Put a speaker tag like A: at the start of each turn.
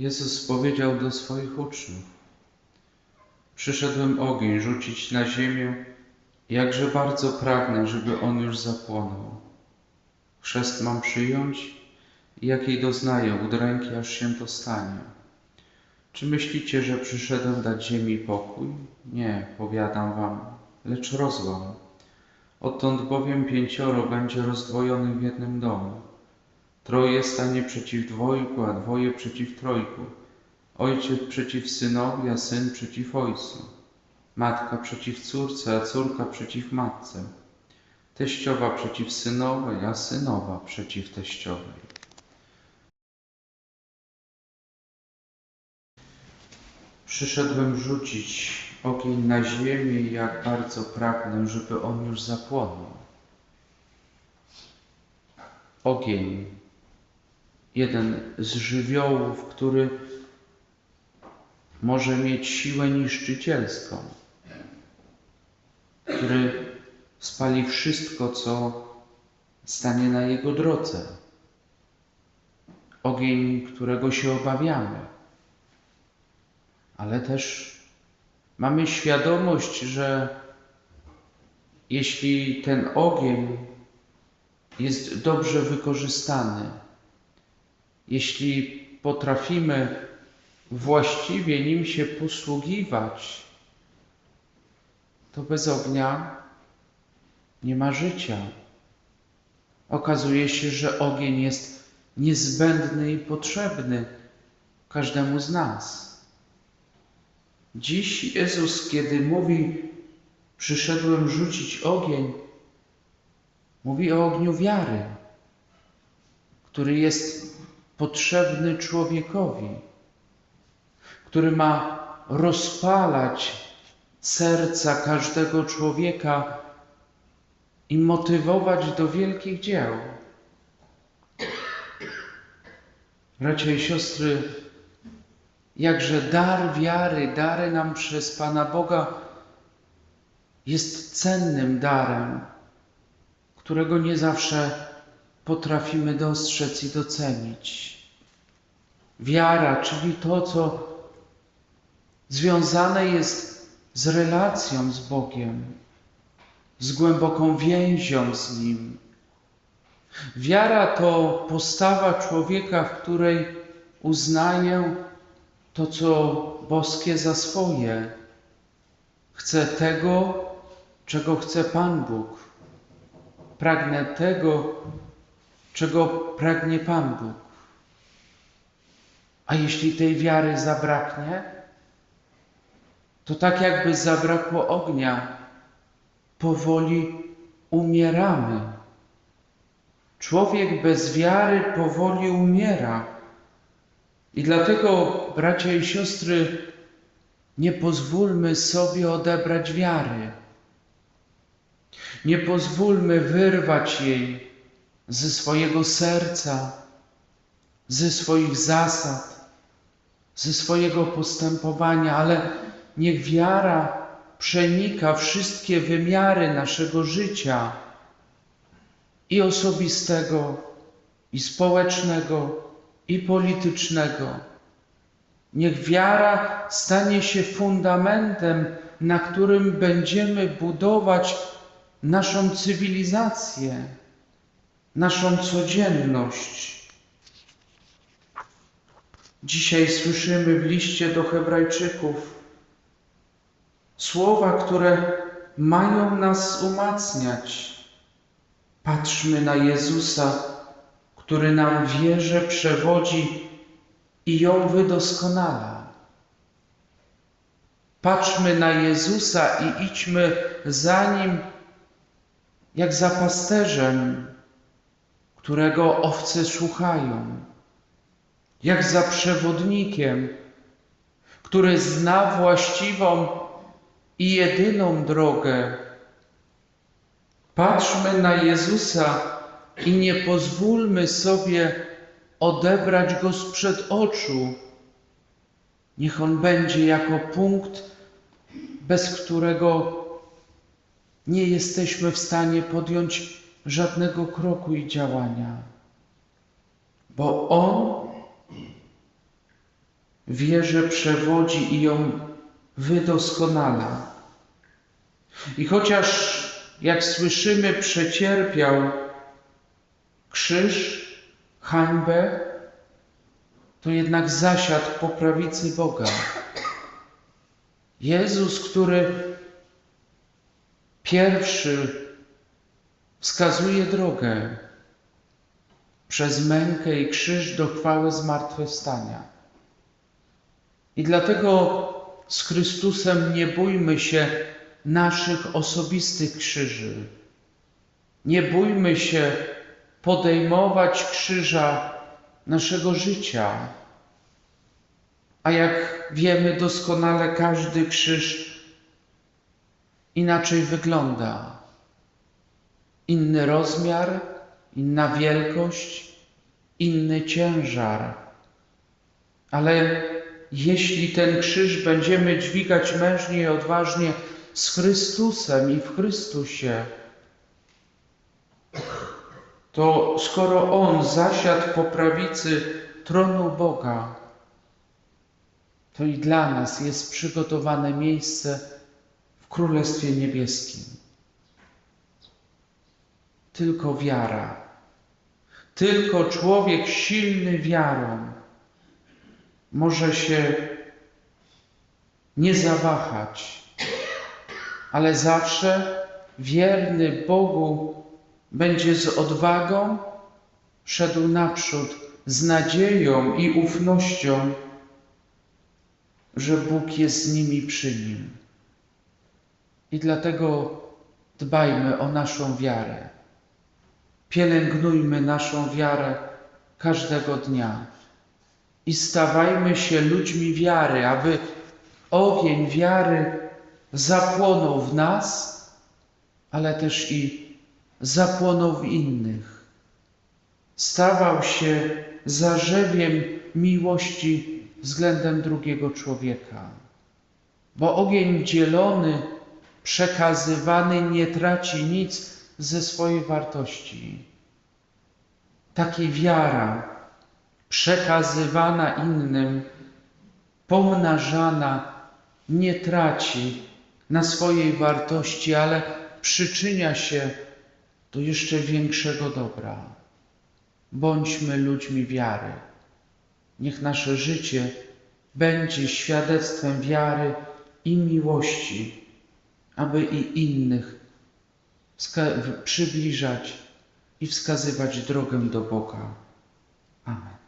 A: Jezus powiedział do swoich uczniów: Przyszedłem ogień rzucić na ziemię, jakże bardzo pragnę, żeby on już zapłonął. Chrzest mam przyjąć jakiej doznaję udręki, aż się to stanie. Czy myślicie, że przyszedłem dać ziemi pokój? Nie, powiadam wam, lecz rozłam. Odtąd bowiem pięcioro będzie rozdwojonych w jednym domu. Troje stanie przeciw dwojgu, a dwoje przeciw trojgu. Ojciec przeciw synowi, a syn przeciw ojcu. Matka przeciw córce, a córka przeciw matce. Teściowa przeciw synowej, a synowa przeciw teściowej. Przyszedłem rzucić ogień na ziemię jak bardzo pragnę, żeby on już zapłonął. Ogień, jeden z żywiołów, który może mieć siłę niszczycielską, który spali wszystko, co stanie na jego drodze. Ogień, którego się obawiamy, ale też mamy świadomość, że jeśli ten ogień jest dobrze wykorzystany, jeśli potrafimy właściwie nim się posługiwać, to bez ognia nie ma życia. Okazuje się, że ogień jest niezbędny i potrzebny każdemu z nas. Dziś Jezus, kiedy mówi, przyszedłem rzucić ogień, mówi o ogniu wiary, który jest potrzebny człowiekowi, który ma rozpalać serca każdego człowieka i motywować do wielkich dzieł. Bracia i siostry, jakże dar wiary, dary nam przez Pana Boga jest cennym darem, którego nie zawsze potrafimy dostrzec i docenić. Wiara, czyli to, co związane jest z relacją z Bogiem, z głęboką więzią z Nim. Wiara to postawa człowieka, w której uznaję to, co boskie za swoje. Chcę tego, czego chce Pan Bóg. Pragnę tego, czego pragnie Pan Bóg. A jeśli tej wiary zabraknie, to tak jakby zabrakło ognia, powoli umieramy. Człowiek bez wiary powoli umiera. I dlatego, bracia i siostry, nie pozwólmy sobie odebrać wiary. Nie pozwólmy wyrwać jej ze swojego serca, ze swoich zasad, ze swojego postępowania, ale niech wiara przenika wszystkie wymiary naszego życia i osobistego, i społecznego, i politycznego. Niech wiara stanie się fundamentem, na którym będziemy budować naszą cywilizację, naszą codzienność. Dzisiaj słyszymy w liście do Hebrajczyków słowa, które mają nas umacniać. Patrzmy na Jezusa, który nam wierze przewodzi i ją wydoskonala. Patrzmy na Jezusa i idźmy za Nim jak za pasterzem, którego owce słuchają, jak za przewodnikiem, który zna właściwą i jedyną drogę. Patrzmy na Jezusa i nie pozwólmy sobie odebrać Go sprzed oczu. Niech On będzie jako punkt, bez którego nie jesteśmy w stanie podjąć żadnego kroku i działania. Bo On wierze przewodzi i ją wydoskonala. I chociaż, jak słyszymy, przecierpiał krzyż, hańbę, to jednak zasiadł po prawicy Boga. Jezus, który pierwszy wskazuje drogę przez mękę i krzyż do chwały zmartwychwstania. I dlatego z Chrystusem nie bójmy się naszych osobistych krzyży. Nie bójmy się podejmować krzyża naszego życia. A jak wiemy doskonale, każdy krzyż inaczej wygląda. Inny rozmiar, inna wielkość, inny ciężar. Ale jeśli ten krzyż będziemy dźwigać mężnie i odważnie z Chrystusem i w Chrystusie, to skoro On zasiadł po prawicy tronu Boga, to i dla nas jest przygotowane miejsce w Królestwie Niebieskim. Tylko wiara, tylko człowiek silny wiarą może się nie zawahać, ale zawsze wierny Bogu będzie z odwagą szedł naprzód, z nadzieją i ufnością, że Bóg jest z nimi przy nim. I dlatego dbajmy o naszą wiarę. Pielęgnujmy naszą wiarę każdego dnia i stawajmy się ludźmi wiary, aby ogień wiary zapłonął w nas, ale też i zapłonął w innych. Stawał się zarzewiem miłości względem drugiego człowieka. Bo ogień dzielony, przekazywany nie traci nic ze swojej wartości. Taki wiara przekazywana innym, pomnażana, nie traci na swojej wartości, ale przyczynia się do jeszcze większego dobra. Bądźmy ludźmi wiary. Niech nasze życie będzie świadectwem wiary i miłości, aby i innych przybliżać i wskazywać drogę do Boga. Amen.